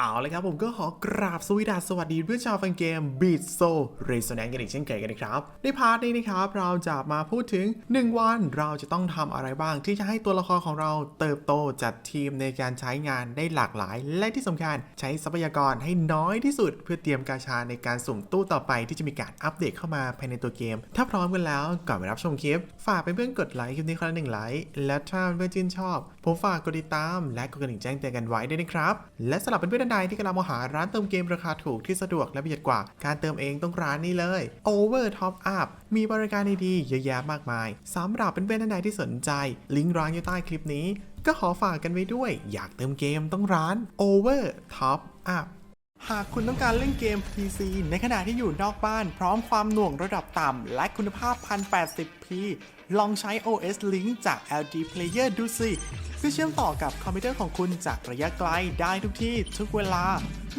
เอาเลยครับผมก็ขอกราบสวีดัสสวัสดีเพื่อนชาวแฟนเกม Beat So Resonance กันอีกเช่นเคยกันนะครับ ในพาร์ทนี้นะครับเราจะมาพูดถึง 1 วันเราจะต้องทำอะไรบ้างที่จะให้ตัวละครของเราเติบโตจัดทีมในการใช้งานได้หลากหลาย และที่สำคัญใช้ทรัพยากรให้น้อยที่สุด เพื่อเตรียมกาชาในการสุ่มตู้ต่อไปที่จะมีการอัปเดตเข้ามาภายในตัวเกม ถ้าพร้อมกันแล้วก่อนไปรับชมคลิป ฝากเพื่อนๆกดไลค์คลิปนี้คนละหนึ่งไลค์และถ้าเพื่อนๆชื่นชอบ ผมฝากกดติดตาม และกดกระดิ่งแจ้งเตือนกันไว้ด้วยนะครับและสำหรับเพื่อนๆนใดที่กำลังมองหาร้านเติมเกมราคาถูกที่สะดวกและประหยัดกว่า การเติมเองต้องร้านนี้เลย Over Top Up มีบริการดีๆเยอะแยะมากมายสำหรับเพื่อนๆท่านใดที่สนใจ ลิงก์ร้านอยู่ใต้คลิปนี้ ก็ขอฝากกันไว้ด้วย อยากเติมเกมต้องร้าน Over Top Up หากคุณต้องการเล่นเกม PC ในขณะที่อยู่นอกบ้าน พร้อมความหน่วงระดับต่ำ และคุณภาพ 1080p ลองใช้ OS Link จาก LG Player ดูสิ เพื่อเชื่อมต่อกับคอมพิวเตอร์ของคุณจากระยะไกลได้ทุกที่ทุกเวลา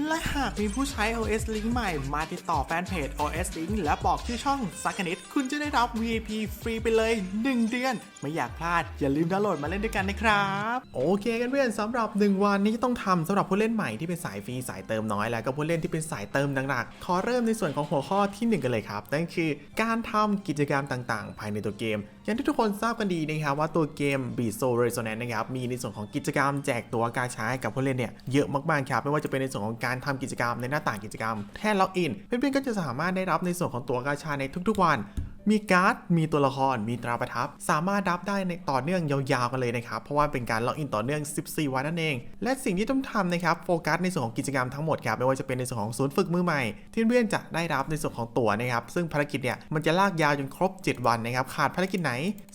และหากมีผู้ใช้ OS Link ใหม่มาติดต่อแฟนเพจ OS Link และบอกชื่อช่องสักนิดคุณจะได้รับ VIP ฟรีไปเลย 1 เดือน ไม่อยากพลาด อย่าลืมดาวน์โหลดมาเล่นด้วยกันนะครับ โอเคกันเพื่อนสำหรับ 1 วันนี้ต้องทำสำหรับผู้เล่นใหม่ที่เป็นสายฟรีสายเติมน้อยแล้วก็ผู้เล่นที่เป็นสายเติมหนักๆขอเริ่มในส่วนของหัวข้อที่ 1 กันเลยครับนั่นคือการทำกิจกรรมต่างๆ ภายในตัวเกมอย่างที่ทุกคนทราบกันดีนะครับว่าตัวเกม Beat Soul Resonance นะครับมีในส่วนของกิจกรรมแจกตัวกาชาให้กับผู้เล่นเนี่ยเยอะมากๆครับไม่ว่าจะเป็นในส่วนของการทำกิจกรรมในหน้าต่างกิจกรรมแค่ล็อกอินเพื่อนๆก็จะสามารถได้รับในส่วนของตัวกาชาในทุกๆวัน มีการ์ด มีตัวละคร มีตราประทับ สามารถดับได้ในต่อเนื่องยาวๆกันเลยนะครับ เพราะว่าเป็นการล็อกอินต่อเนื่อง 14 วันนั่นเอง และสิ่งที่ต้องทำนะครับ โฟกัสในส่วนของกิจกรรมทั้งหมดครับ ไม่ว่าจะเป็นในส่วนของศูนย์ฝึกมือใหม่ ที่เพื่อนๆจะได้รับในส่วนของตั๋วนะครับ ซึ่งภารกิจเนี่ย มันจะลากยาวจนครบ 7 วันนะครับ ขาดภารกิจไหน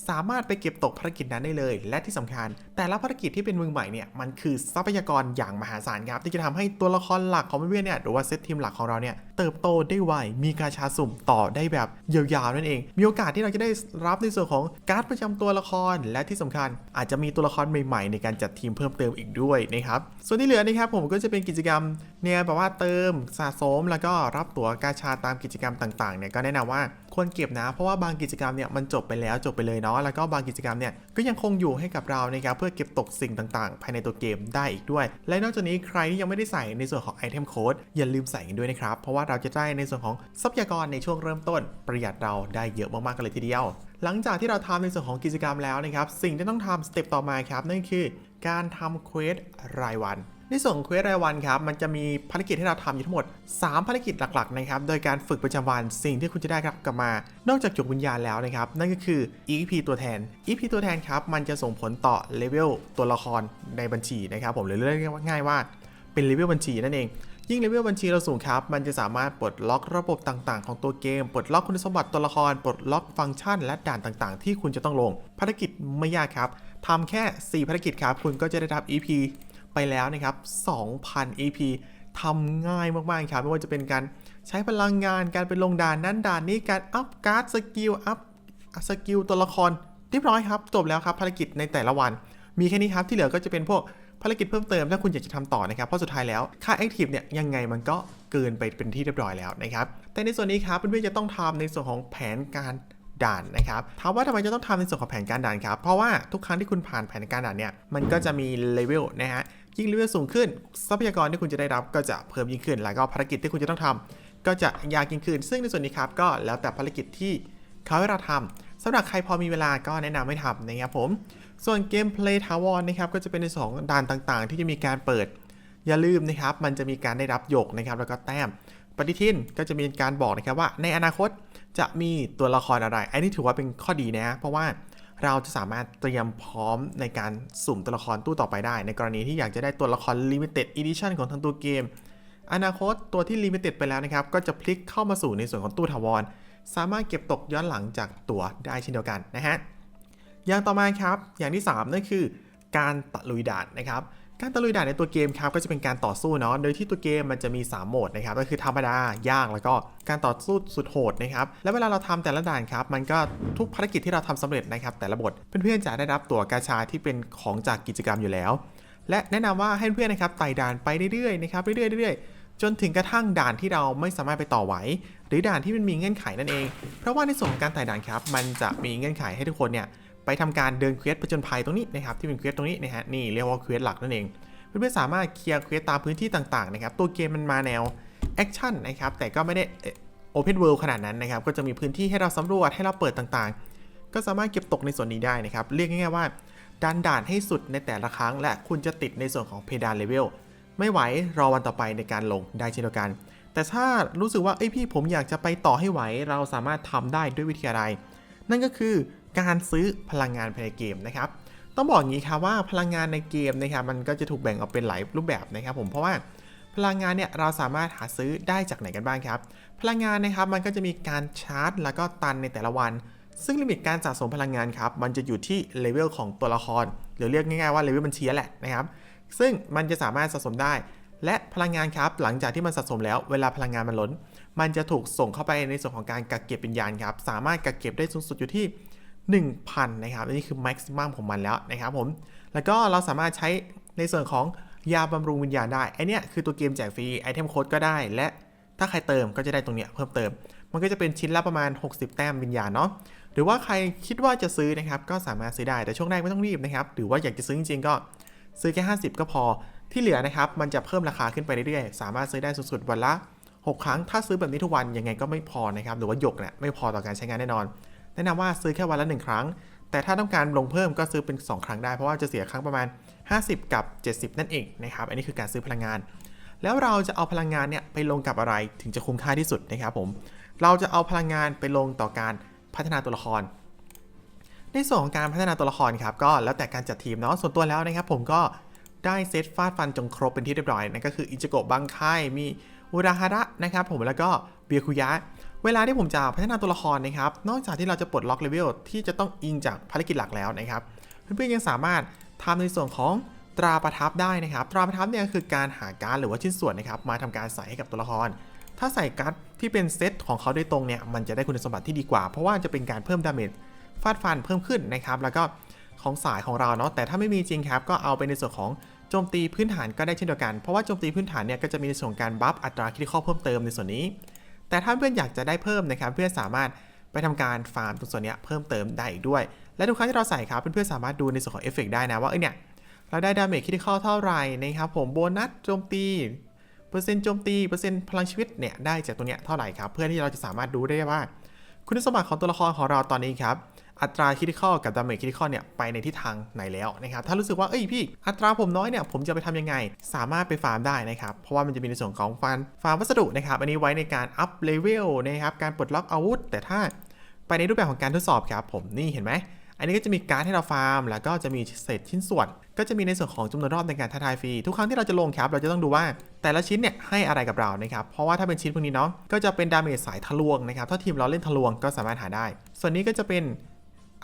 สามารถไปเก็บตกภารกิจนั้นได้เลย และที่สำคัญ แต่ละภารกิจที่เป็นมือใหม่เนี่ยมันคือทรัพยากรอย่างมหาศาลครับที่จะทำให้ตัวละครหลักของเพื่อนเนี่ยหรือว่าเซตทีมหลักของเราเนี่ยเติบโตได้ไวมีการชาสุ่มต่อได้แบบยาวๆนั่นเอง มีโอกาสที่เราจะได้รับในส่วนของการ์ดประจำตัวละคร และที่สำคัญอาจจะมีตัวละครใหม่ๆ ในการจัดทีมเพิ่มเติมอีกด้วยนะครับส่วนที่เหลือนะครับผมก็จะเป็นกิจกรรมเนี่ยแบบว่าเติมสะสมแล้วก็รับตั๋วกาชาตามกิจกรรมต่างๆเนี่ยก็แนะนำว่า ควรเก็บนะ เพราะว่าบางกิจกรรมเนี่ยมันจบไปแล้วจบไปเลยเนาะแล้วก็บางกิจกรรมเนี่ยก็ยังคงอยู่ให้กับเรานะครับเพื่อเก็บตกสิ่งต่างๆ ภายในตัวเกมได้อีกด้วย และนอกจากนี้ใครที่ยังไม่ได้ใส่ในส่วนของไอเทมโค้ดอย่าลืมใส่กันด้วยนะครับ เพราะว่าเราจะได้ในส่วนของทรัพยากรในช่วงเริ่มต้น ประหยัดเราได้เยอะมากๆกันเลยทีเดียว หลังจากที่เราทำในส่วนของกิจกรรมแล้วนะครับสิ่งที่ต้องทำสเต็ปต่อมาครับนั่นคือการทำเควสรายวัน ในส่วนของเควสรายวันครับมันจะมีภารกิจที่เราทำอยู่ทั้งหมด 3 ภารกิจหลักๆนะครับโดยการฝึกประจำวันสิ่งที่คุณจะได้ครับกลับมา นอกจากจุกวิญญาณแล้วนะครับนั่นก็คือ EP ตัวแทน EP ตัวแทนครับมันจะส่งผลต่อเลเวลตัวละครในบัญชีนะครับผมหรือเรียกว่าง่ายว่าเป็นเลเวลบัญชีนั่นเองยิ่งเลเวลบัญชีเราสูงครับ มันจะสามารถปลดล็อกระบบต่างๆ ของตัวเกม ปลดล็อกคุณสมบัติตัวละคร ปลดล็อกฟังก์ชัน และด่านต่างๆ ที่คุณจะต้องลง ภารกิจไม่ยากครับ ทำแค่ 4 ภารกิจครับ คุณก็จะได้รับ EP ไปแล้วนะครับ 2,000 EP ทำง่ายมากๆครับไม่ว่าจะเป็นการใช้พลังงานการไปลงด่านนั้นด่านนี้การอัพการ์ดสกิลอัพสกิลตัวละครเรียบร้อยครับจบแล้วครับภารกิจในแต่ละวัน มีแค่นี้ครับที่เหลือก็จะเป็นพวกภารกิจเพิ่มเติมถ้าคุณอยากจะทำต่อนะครับเพราะสุดท้ายแล้วค่าแอคทีฟเนี่ยยังไงมันก็เกินไปเป็นที่เรียบร้อยแล้วนะครับแต่ในส่วนนี้ครับเพื่อนๆจะต้องทำในส่วนของแผนการด่านนะครับถามว่าทำไมจะต้องทำในส่วนของแผนการด่านครับเพราะว่าทุกครั้งที่คุณผ่านแผนการด่านเนี่ยมันก็จะมีเลเวลนะฮะ ยิ่งเลเวลสูงขึ้น ทรัพยากรที่คุณจะได้รับก็จะเพิ่มยิ่งขึ้น แล้วก็ภารกิจที่คุณจะต้องทำก็จะยากยิ่งขึ้น ซึ่งในส่วนนี้ครับก็แล้วแต่ภารกิจที่เขาให้เราทำสำหรับใครพอมีเวลาก็แนะนำให้ทำนะครับผม ส่วนเกมเพลย์ทาวรนะครับก็จะเป็นในสองด่านต่างๆ ที่จะมีการเปิด อย่าลืมนะครับ มันจะมีการได้รับหยกนะครับแล้วก็แต้ม ปฏิทินก็จะมีการบอกนะครับว่า ในอนาคตจะมีตัวละครอะไร อันนี้ถือว่าเป็นข้อดีนะ เพราะว่า เราจะสามารถเตรียมพร้อมในการสุ่มตัวละครตู้ต่อไปได้ ในกรณีที่อยากจะได้ตัวละคร Limited Edition ของทางตัวเกม อนาคตตัวที่ Limited ไปแล้วนะครับ ก็จะพลิกเข้ามาสู่ในส่วนของตู้ถาวร สามารถเก็บตกย้อนหลังจากตัวได้เช่นเดียวกันนะฮะอย่างต่อมาครับ อย่างที่ 3 นั่นคือการตะลุยด่านนะครับ การตะลุยด่านในตัวเกมครับก็จะเป็นการต่อสู้เนาะ โดยที่ตัวเกมมันจะมี 3 โหมดนะครับ ก็คือธรรมดา ยาก แล้วก็การต่อสู้สุดโหดนะครับ และเวลาเราทำแต่ละด่านครับ มันก็ทุกภารกิจที่เราทำสำเร็จนะครับ แต่ละบทเพื่อนๆจะได้รับตั๋วกาชาที่เป็นของจากกิจกรรมอยู่แล้ว และแนะนำว่าให้เพื่อนนะครับไต่ด่านไปเรื่อยๆนะครับ เรื่อยๆเรื่อยๆ จนถึงกระทั่งด่านที่เราไม่สามารถไปต่อไหว หรือด่านที่มันมีเงื่อนไขนั่นเอง เพราะว่าในส่วนของการไต่ด่านครับ มันจะมีเงื่อนไขให้ทุกคนเนี่ย ไปทำการเดินเควสผจญภัยตรงนี้นะครับที่เป็นเควสตรงนี้นะฮะนี่เรียกว่าเควสหลักนั่นเองเพื่อนๆสามารถเคลียร์เควสตามพื้นที่ต่างๆนะครับตัวเกมมันมาแนวแอคชั่นนะครับแต่ก็ไม่ได้โอเพนเวิลด์ขนาดนั้นนะครับก็จะมีพื้นที่ให้เราสำรวจให้เราเปิดต่างๆ ก็สามารถเก็บตกในส่วนนี้ได้นะครับเรียกง่ายๆว่าดันด่านให้สุดในแต่ละครั้ง และคุณจะติดในส่วนของเพดานเลเวลไม่ไหวรอวันต่อไปในการลงได้เช่นเดียวกัน แต่ถ้ารู้สึกว่าเอ้ยพี่ผมอยากจะไปต่อให้ไหว เราสามารถทำได้ด้วยวิธีอะไร นั่นก็คือ การซื้อพลังงานภายในเกมนะครับต้องบอกอย่างนี้ครับว่าพลังงานในเกมนะครับมันก็จะถูกแบ่งออกเป็นหลายรูปแบบนะครับผมเพราะว่าพลังงานเนี่ยเราสามารถหาซื้อได้จากไหนกันบ้างครับ พลังงานนะครับมันก็จะมีการชาร์จ แล้วก็ตันในแต่ละวัน ซึ่งลิมิตการสะสมพลังงานครับมันจะอยู่ที่เลเวลของตัวละคร หรือเรียกง่ายๆว่าเลเวลบัญชีแหละนะครับซึ่งมันจะสามารถสะสมได้ และพลังงานครับหลังจากที่มันสะสมแล้วเวลาพลังงานมันล้น มันจะถูกส่งเข้าไปในส่วนของการกักเก็บวิญญาณครับสามารถกักเก็บได้สูงสุดอยู่ที่ 1,000 นะครับนนี้คือแม็กซิมัมของมันแล้วนะครับผม แล้วก็เราสามารถใช้ในส่วนของยาบำรุงวิญญาณได้ไอเนี้ยคือตัวเกมแจกฟรีไอเทมโค้ดก็ได้ และถ้าใครเติมก็จะได้ตรงเนี้ยเพิ่มเติม มันก็จะเป็นชิ้นละประมาณ 60 แต้มวิญญาณเนาะหรือว่าใครคิดว่าจะซื้อนะครับก็สามารถซื้อได้แต่ช่วงแรกไม่ต้องรีบนะครับหรือว่าอยากจะซื้อจริงๆก็ซื้อแค่ 50 ก็พอที่เหลือนะครับมันจะเพิ่มราคาขึ้นไปเรื่อยๆ สามารถซื้อได้สูงสุดวันละ 6 ครั้งถ้าซื้อแบบนี้ทุกวันยังไงก็ไม่พอนะครับหรือว่าหยกเนี่ยไม่พอต่อการใช้งานแน่นอน แนะนำว่าซื้อแค่วันละ1ครั้ง แต่ถ้าต้องการลงเพิ่มก็ซื้อเป็น 2 ครั้งได้ เพราะว่าจะเสียครั้งประมาณ 50 กับ 70 นั่นเองนะครับ อันนี้คือการซื้อพลังงาน แล้วเราจะเอาพลังงานเนี่ยไปลงกับอะไรถึงจะคุ้มค่าที่สุดนะครับผม เราจะเอาพลังงานไปลงต่อการพัฒนาตัวละคร ในส่วนของการพัฒนาตัวละครครับก็แล้วแต่การจัดทีมเนาะ ส่วนตัวแล้วนะครับผมก็ได้เซตฟาดฟันจงครบเป็นที่เรียบร้อยนั่นก็คืออิจิโกะบังไคมีอุราฮาระนะครับผมแล้วก็เบียคุยะ เวลาที่ผมจะพัฒนาตัวละครนะครับ นอกจากที่เราจะปลดล็อกเลเวลที่จะต้องอิงจากภารกิจหลักแล้วนะครับ เพื่อนๆยังสามารถทำในส่วนของตราประทับได้นะครับ ตราประทับเนี่ยคือการหาการ์ดหรือว่าชิ้นส่วนนะครับมาทำการใส่ให้กับตัวละคร ถ้าใส่การ์ดที่เป็นเซตของเขาโดยตรงเนี่ยมันจะได้คุณสมบัติที่ดีกว่า เพราะว่าจะเป็นการเพิ่มดาเมจฟาดฟันเพิ่มขึ้นนะครับ แล้วก็ของสายของเราเนาะแต่ถ้าไม่มีจริงครับ ก็เอาไปในส่วนของโจมตีพื้นฐานก็ได้เช่นเดียวกัน เพราะว่าโจมตีพื้นฐานเนี่ยก็จะมีในส่วนการบัฟอัตราคิดข้อเพิ่มเติมในส่วนนี้ แต่ถ้าเพื่อนอยากจะได้เพิ่มนะครับเพื่อนสามารถไปทำการฟาร์มตรงส่วนนี้เพิ่มเติมได้อีกด้วย และทุกครั้งที่เราใส่ครับเพื่อนๆสามารถดูในส่วนของเอฟเฟกได้นะว่าเอ้ยเนี่ยเราได้ดาเมจคิดข้อเท่าไหร่นะครับผมโบนัสโจมตีเปอร์เซ็นต์โจมตีเปอร์เซ็นต์พลังชีวิตเนี่ยได้จากตัวเนี้ยเท่าไหร่ครับเพื่อที่เราจะสามารถดูได้ว่า คุณสมบัติของตัวละครของเราตอนนี้ครับอัตราคิดข้อกับดาเมจคิดข้อเนี่ยไปในทิศทางไหนแล้วนะครับถ้ารู้สึกว่าเอ้ยพี่ อัตราผมน้อยเนี่ยผมจะไปทำยังไง สามารถไปฟาร์มได้นะครับ เพราะว่ามันจะมีในส่วนของฟาร์มฟาร์มวัสดุนะครับอันนี้ไว้ในการอัพเลเวลนะครับการปลดล็อกอาวุธ แต่ถ้าไปในรูปแบบของการทดสอบครับผมนี่เห็นไหม อันนี้ก็จะมีการ์ดให้เราฟาร์ม แล้วก็จะมีเศษชิ้นส่วน ก็จะมีในส่วนของจำนวนรอบในการท้าทายฟรี ทุกครั้งที่เราจะลงครับ เราจะต้องดูว่าแต่ละชิ้นเนี่ยให้อะไรกับเรานะครับ เพราะว่าถ้าเป็นชิ้นพวกนี้เนาะ ก็จะเป็นดาเมจสายทะลวงนะครับ ถ้าทีมเราเล่นทะลวงก็สามารถหาได้ ส่วนนี้ก็จะเป็น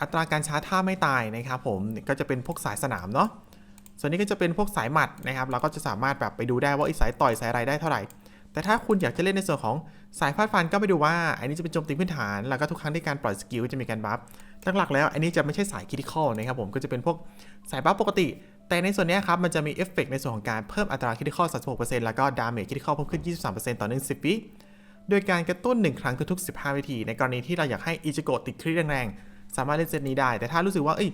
อัตราการชาร์จท่าไม่ตายนะครับผม ก็จะเป็นพวกสายสนามเนาะ ส่วนนี้ก็จะเป็นพวกสายหมัดนะครับ เราก็จะสามารถแบบไปดูได้ว่าไอ้สายต่อยสายอะไรได้เท่าไหร่ แต่ถ้าคุณอยากจะเล่นในส่วนของสายฟาดฟันก็ไปดูว่า อันนี้จะเป็นโจมตีพื้นฐาน แล้วก็ทุกครั้งที่การปล่อยสกิลจะมีการบัฟหลักๆแล้วอันนี้จะไม่ใช่สายคิดิคอลนะครับผมก็จะเป็นพวกสายบัฟปกติ แต่ในส่วนนี้ครับมันจะมีเอฟเฟกในส่วนของการเพิ่มอัตราคิดิคอล36%แล้วก็ดาเมจคิดิคอลเพิ่มขึ้น 23%ต่อ1 10วิโดยการกระตุ้น 1 ครั้งทุกๆ15 วิธีในกรณีที่เราอยากให้อิจิโกะติดคริแรงๆสามารถเล่นเซตนี้ได้ แต่ถ้ารู้สึกว่าเอ้ย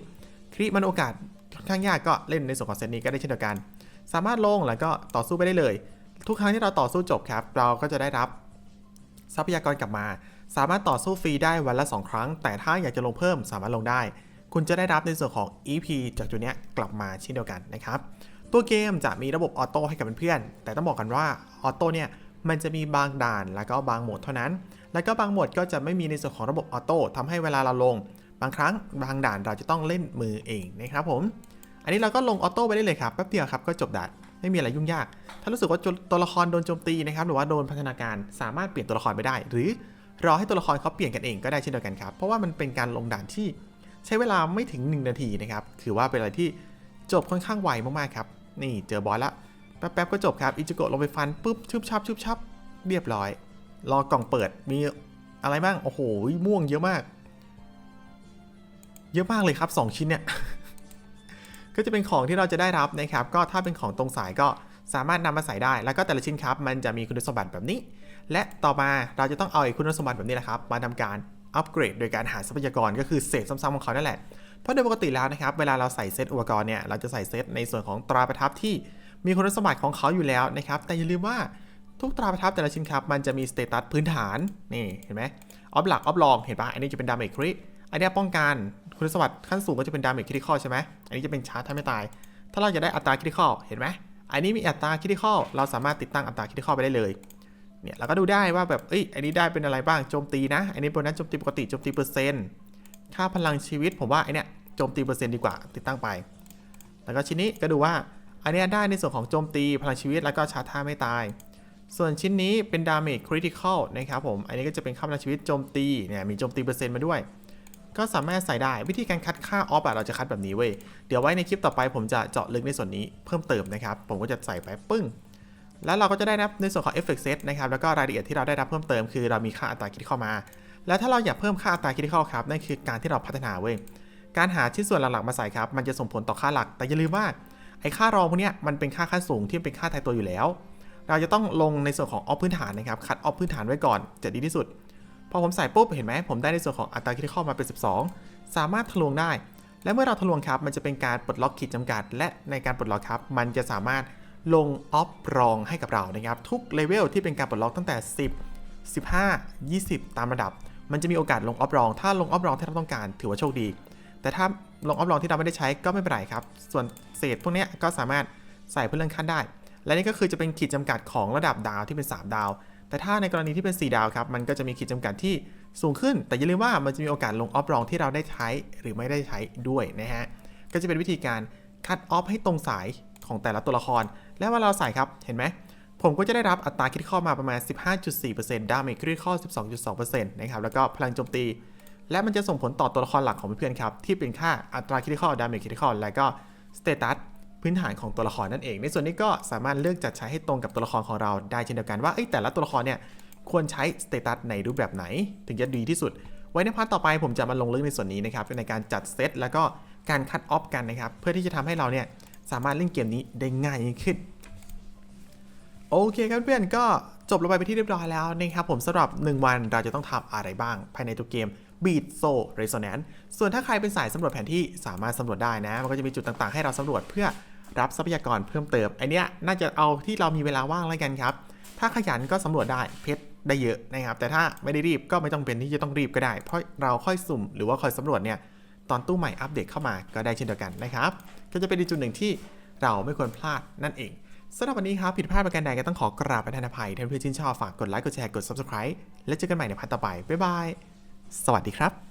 คริมันโอกาสค่อนข้างยากก็เล่นในส่วนของเซตนี้ก็ได้เช่นเดียวกัน สามารถลงแล้วก็ต่อสู้ไปได้เลย ทุกครั้งที่เราต่อสู้จบครับ เราก็จะได้รับทรัพยากรกลับมา สามารถต่อสู้ฟรีได้วันละ 2 ครั้ง แต่ถ้าอยากจะลงเพิ่มสามารถลงได้ คุณจะได้รับในส่วนของ EP จากตัวเนี้กลับมาเช่นเดียวกันนะครับ ตัวเกมจะมีระบบออโต้ให้กับเพื่อนๆ แต่ต้องบอกกันว่าออโต้เนี่ยมันจะมีบางด่านแล้วก็บางโหมดเท่านั้น แล้วก็บางโหมดก็จะไม่มีในส่วนของระบบออโต้ทำให้เวลาเราลง บางครั้งบางด่านเราจะต้องเล่นมือเองนะครับผม อันนี้เราก็ลงออโต้ไปได้เลยครับแป๊บเดียวครับก็จบด่าน ไม่มีอะไรยุ่งยาก ถ้ารู้สึกว่าตัวละครโดนโจมตีนะครับหรือว่าโดนพัฒนาการสามารถเปลี่ยนตัวละครไปได้ หรือรอให้ตัวละครเขาเปลี่ยนกันเองก็ได้เช่นเดียวกันครับเพราะว่ามันเป็นการลงด่านที่ใช้เวลาไม่ถึง 1 นาทีนะครับถือว่าเป็นอะไรที่จบค่อนข้างไวมากๆครับนี่เจอบอสละแป๊บๆก็จบครับอิจิโกะลงไปฟันปุ๊บชุบชับชุบชับเรียบร้อย รอกล่องเปิดมีอะไรบ้างโอ้โหม่วงเยอะมาก เยอะมากเลยครับ 2 ชิ้นเนี่ย ก็จะเป็นของที่เราจะได้รับนะครับ ก็ถ้าเป็นของตรงสายก็สามารถนำมาใส่ได้ แล้วก็แต่ละชิ้นครับ มันจะมีคุณสมบัติแบบนี้ และต่อมาเราจะต้องเอาไอ้คุณสมบัติแบบนี้แหละครับ มาทำการอัปเกรด โดยการหาทรัพยากรก็คือเศษซ้ำๆของเขานั่นแหละ เพราะโดยปกติแล้วนะครับ เวลาเราใส่เซตอุปกรณ์เนี่ย เราจะใส่เซตในส่วนของตราประทับที่มีคุณสมบัติของเขาอยู่แล้วนะครับ แต่อย่าลืมว่าทุกตราประทับแต่ละชิ้นครับ มันจะมีสเตตัสพื้นฐาน นี่เห็นไหมออฟหลักออฟรองเห็นปะอันนี้จะเป็นดาเมจคริอันนี้ป้องกัน คุณสมบัติขั้นสูงก็จะเป็นดาเมจคริติคอลใช่ไหมอันนี้จะเป็นชาร์จถ้าไม่ตาย ถ้าเราจะได้อัตราคริติคอลเห็นไหมอันนี้มีอัตราคริติคอลเราสามารถติดตั้งอัตราคริติคอลไปได้เลยเนี่ยเราก็ดูได้ว่าแบบเอ้ยอันนี้ได้เป็นอะไรบ้างโจมตีนะ อันนี้โบนัสโจมตีปกติโจมตีเปอร์เซ็นต์ค่าพลังชีวิตผมว่าไอเนี้ยโจมตีเปอร์เซ็นต์ดีกว่าติดตั้งไป แล้วก็ชิ้นนี้ก็ดูว่าอันเนี้ยได้ในส่วนของโจมตีพลังชีวิตแล้วก็ชาร์จท่าไม่ตาย ส่วนชิ้นนี้เป็นดาเมจคริติคอลนะครับผมอันนี้ก็จะเป็นค่าพลังชีวิตโจมตีเนี่ยมีโจมตีเปอร์เซ็นต์มาด้วย ก็สามารถใส่ได้วิธีการคัดค่าออฟอะเราจะคัดแบบนี้เว้ยเดี๋ยวไว้ในคลิปต่อไปผมจะเจาะลึกในส่วนนี้เพิ่มเติมนะครับ ผมก็จะใส่ไปปึ้ง แล้วเราก็จะได้รับในส่วนของ Effect Set นะครับแล้วก็รายละเอียดที่เราได้รับเพิ่มเติมคือเรามีค่าอัตราคิดเข้ามา แล้วถ้าเราอยากเพิ่มค่าอัตราคิดเข้าครับนั่นคือการที่เราพัฒนาเว้ยการหาชิ้นส่วนหลักๆมาใส่ครับ มันจะส่งผลต่อค่าหลัก แต่อย่าลืมว่าไอ้ค่ารองพวกเนี้ยมันเป็นค่าขั้นสูงที่เป็นค่าตายตัวอยู่แล้ว เราจะต้องลงในส่วนของออฟพื้นฐานนะครับคัดออฟพื้นฐานไว้ก่อนจะดีที่สุด พอผมใส่ปุ๊บเห็นไหมผมได้ในส่วนของอัตราคิดเข้ามาเป็น 12 สามารถทะลวงได้ และเมื่อเราทะลวงครับมันจะเป็นการปลดล็อกขีดจำกัด และในการปลดล็อกครับมันจะสามารถลงออฟรองให้กับเรานะครับทุกเลเวลที่เป็นการปลดล็อกตั้งแต่ 10 15 20 ตามระดับ มันจะมีโอกาสลงออฟรอง ถ้าลงออฟรองที่เราต้องการถือว่าโชคดี แต่ถ้าลงออฟรองที่เราไม่ได้ใช้ก็ไม่เป็นไรครับ ส่วนเศษพวกนี้ก็สามารถใส่เพื่อเลื่อนขั้นได้ และนี่ก็คือจะเป็นขีดจำกัดของระดับดาวที่เป็น 3 ดาว แต่ถ้าในกรณีที่เป็น 4 ดาวครับ มันก็จะมีขีดจำกัดที่สูงขึ้น แต่อย่าลืมว่ามันจะมีโอกาสลงออฟรองที่เราได้ใช้หรือไม่ได้ใช้ด้วยนะฮะ ก็จะเป็นวิธีการคัดออฟให้ตรงสายของแต่ละตัวละคร และเวลาเราใส่ครับ เห็นไหม ผมก็จะได้รับอัตราคริติคอมาประมาณ 15.4%ดาเมจคริติคอล12.2%นะครับ แล้วก็พลังโจมตี และมันจะส่งผลต่อตัวละครหลักของเพื่อนๆครับ ที่เป็นค่าอัตราคริติคอดาเมจคริติคอลและก็สเตตัส พื้นฐานของตัวละครนั่นเอง ในส่วนนี้ก็สามารถเลือกจัดใช้ให้ตรงกับตัวละครของเราได้เช่นเดียวกันว่าเอ้แต่ละตัวละครเนี่ยควรใช้สเตตัสในรูปแบบไหน ถึงจะดีที่สุด ไว้ในพาร์ทต่อไปผมจะมาลงลึกในส่วนนี้นะครับในการจัดเซตแล้วก็การคัดออฟกันนะครับเพื่อที่จะทำให้เราเนี่ยสามารถเล่นเกมนี้ได้ง่ายยิ่งขึ้นโอเคครับเพื่อนก็จบลงไปเป็นที่เรียบร้อยแล้วนะครับผมสำหรับ 1 วันเราจะต้องทำอะไรบ้าง ภายในตัวเกม Beat So Resonance ส่วนถ้าใครเป็นสายสำรวจแผนที่สามารถสำรวจได้นะ มันก็จะมีจุดต่างๆให้เราสำรวจเพื่อ รับทรัพยากรเพิ่มเติมไอเนี้ยน่าจะเอาที่เรามีเวลาว่างแล้วกันครับ ถ้าขยันก็สำรวจได้เพชรได้เยอะนะครับ แต่ถ้าไม่ได้รีบก็ไม่ต้องเป็นที่จะต้องรีบก็ได้ เพราะเราค่อยสุ่มหรือว่าค่อยสำรวจเนี่ยตอนตู้ใหม่อัปเดตเข้ามาก็ได้เช่นเดียวกันนะครับ ก็จะเป็นจุดหนึ่งที่เราไม่ควรพลาดนั่นเองสำหรับวันนี้ครับผิดพลาดประการใดก็ต้องขอกราบประทานอภัยท่านเพื่อนชื่นชอบฝากกดไลค์กดแชร์กด subscribe แล้วเจอกันใหม่ในพาร์ทต่อไปบ๊ายบายสวัสดีครับ